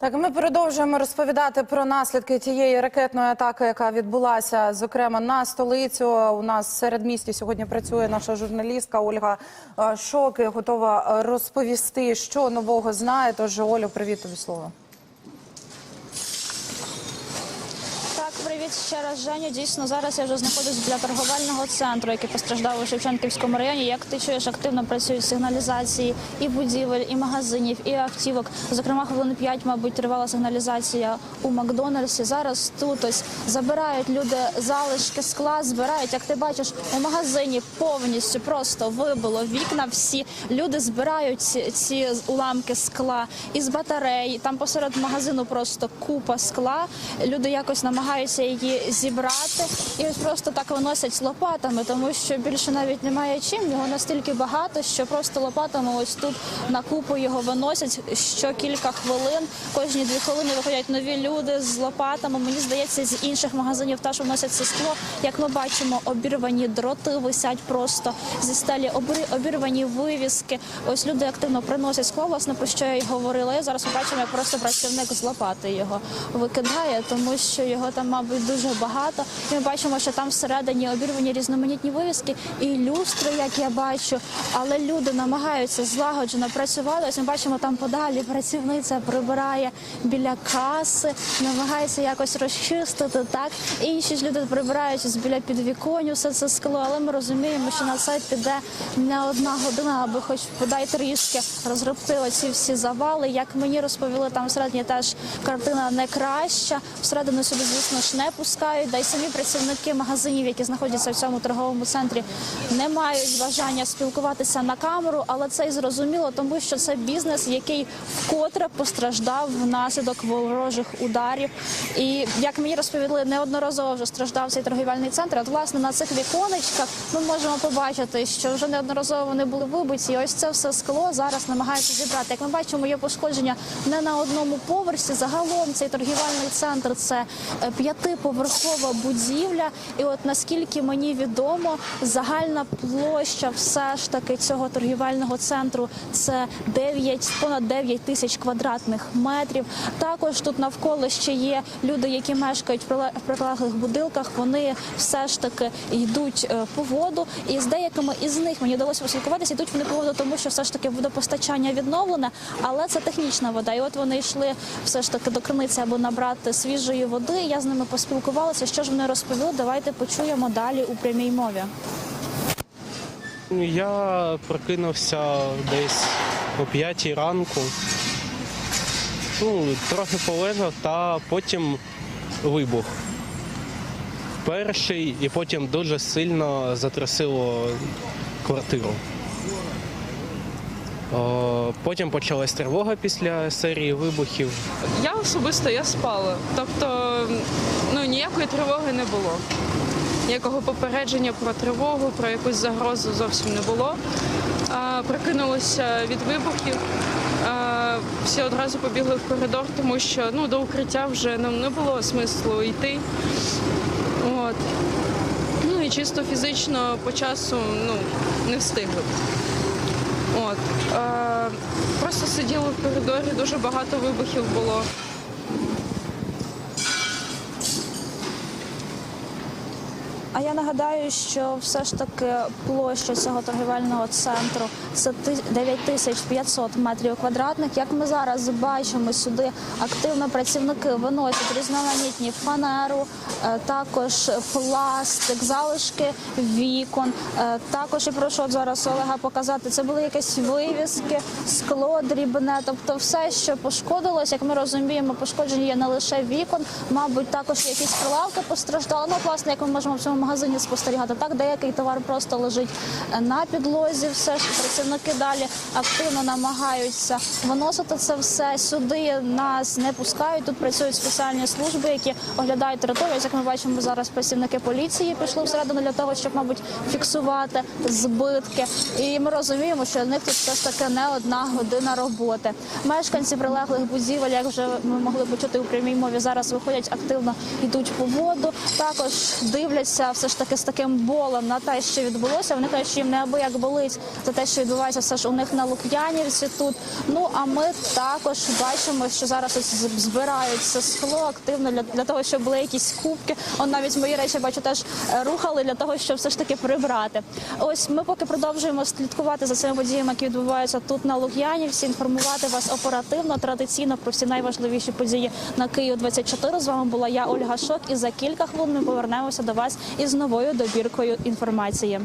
Так, ми продовжуємо розповідати про наслідки тієї ракетної атаки, яка відбулася, зокрема на столицю. У нас серед місті сьогодні працює наша журналістка Ольга Шоки. Шок і готова е, розповісти, що нового знає. Тож, Олю, привіт тобі слово. Так, привіт ще раз, Женя. Дійсно, зараз я вже знаходжусь біля торговельного центру, який постраждав у Шевченківському районі. Як ти чуєш, активно працюють сигналізації і будівель, і магазинів, і автівок. Зокрема, хвилин 5, мабуть, тривала сигналізація у Макдональдсі. Зараз тут ось забирають люди залишки скла, збирають. Як ти бачиш, у магазині повністю просто вибило вікна. Всі люди збирають ці, ці уламки скла із батарей. Там посеред магазину просто купа скла. Люди якось намагаються її зібрати і ось просто так виносять лопатами, тому що більше навіть немає чим. Його настільки багато, що просто лопатами ось тут на купу його виносять що кілька хвилин. Кожні дві хвилини виходять нові люди з лопатами. Мені здається, з інших магазинів теж вносять це скло. Як ми бачимо, обірвані дроти висять просто зі стелі, обірвані вивіски. Ось люди активно приносять скло, власне, про що я й говорила. Я зараз ми бачимо, як просто працівник з лопати його викидає, тому що його там, мабуть, дуже багато. І ми бачимо, що там всередині обірвані різноманітні вивіски і люстри, як я бачу. Але люди намагаються злагоджено працювати. Ось ми бачимо там подалі. Працівниця прибирає біля каси, намагається якось розчистити. Так інші ж люди прибирають біля підвіконь все це скло. Але ми розуміємо, що на це піде не одна година, аби хоч подай трішки розгребти оці всі завали. Як мені розповіли, там всередині теж картина не краща. Всередину сюди, звісно ж, не пускають. Да й самі працівники магазинів, які знаходяться в цьому торговому центрі, не мають бажання спілкуватися на камеру, але це й зрозуміло, тому що це бізнес, який вкотре постраждав внаслідок ворожих ударів. І як мені розповіли, неодноразово вже страждав цей торгівельний центр. От власне на цих віконечках ми можемо побачити, що вже неодноразово вони були вибиті. І ось це все скло зараз намагаються зібрати. Як ми бачимо, є пошкодження не на одному поверсі. Загалом цей торгівельний центр це е, п'ятиповерхова будівля. І от наскільки мені відомо, загальна площа все ж таки цього торгівельного центру це 9, понад 9 тисяч квадратних метрів. Також тут навколо ще є люди, які мешкають в приле- прилеглих будинках. Вони все ж таки йдуть е, по воду. І з деякими із них мені вдалося поспілкуватися. Йдуть вони по воду, тому що все ж таки водопостачання відновлене, але це технічна вода. І от вони йшли все ж таки до криниці, аби набрати свіжої води. Я з ними поспілкувалася. Що ж вони розповіли? Давайте почуємо далі у прямій мові. Я прокинувся десь о 5 ранку. Ну, трохи полежав, та потім вибух. Перший і потім дуже сильно затрусило квартиру. О, потім почалась тривога після серії вибухів. Я особисто я спала. Тобто ну, ніякої тривоги не було. Ніякого попередження про тривогу, про якусь загрозу зовсім не було. А, прокинулися від вибухів. А, всі одразу побігли в коридор, тому що ну, до укриття вже нам не було смислу йти. От. Ну і чисто фізично по часу ну, не встигли. От. Е, просто сиділи в коридорі, дуже багато вибухів було. А я нагадаю, що все ж таки площа цього торгівельного центру це ти- 9500 метрів квадратних. Як ми зараз бачимо, сюди активно працівники виносять різноманітні фанеру, е, також пластик, залишки вікон. Е, Також я прошу зараз Олега показати. Це були якісь вивіски, скло дрібне, тобто все, що пошкодилось, як ми розуміємо, пошкоджені є не лише вікон, мабуть, також якісь прилавки постраждали. Ну, власне, як ми можемо в цьому магазині спостерігати, так деякий товар просто лежить е, на підлозі. Все ж працівники далі активно намагаються виносити це все сюди. Нас не пускають. Тут працюють спеціальні служби, які оглядають територію. Як ми бачимо, зараз працівники поліції пішли всередину для того, щоб, мабуть, фіксувати збитки. І ми розуміємо, що в них тут все ж таки не одна година роботи. Мешканці прилеглих будівель, як вже ми могли почути у прямій мові, зараз виходять активно, йдуть по воду. Також дивляться все ж таки з таким болем на те, що відбулося. Вони кажуть, що їм неабияк болить за те, що відбувається все ж у них на Лук'янівці тут. Ну а ми також бачимо, що зараз ось з- збираються скло активно для, для того, щоб були якісь кубки. Он навіть мої речі бачу теж е, рухали для того, щоб все ж таки прибрати. Ось ми поки продовжуємо слідкувати за цими подіями, які відбуваються тут на Лук'янівці. Інформувати вас оперативно, традиційно про всі найважливіші події на Київ 24 З вами була я, Ольга Шок. І за кілька хвилин ми повернемося до вас із новою добіркою інформації.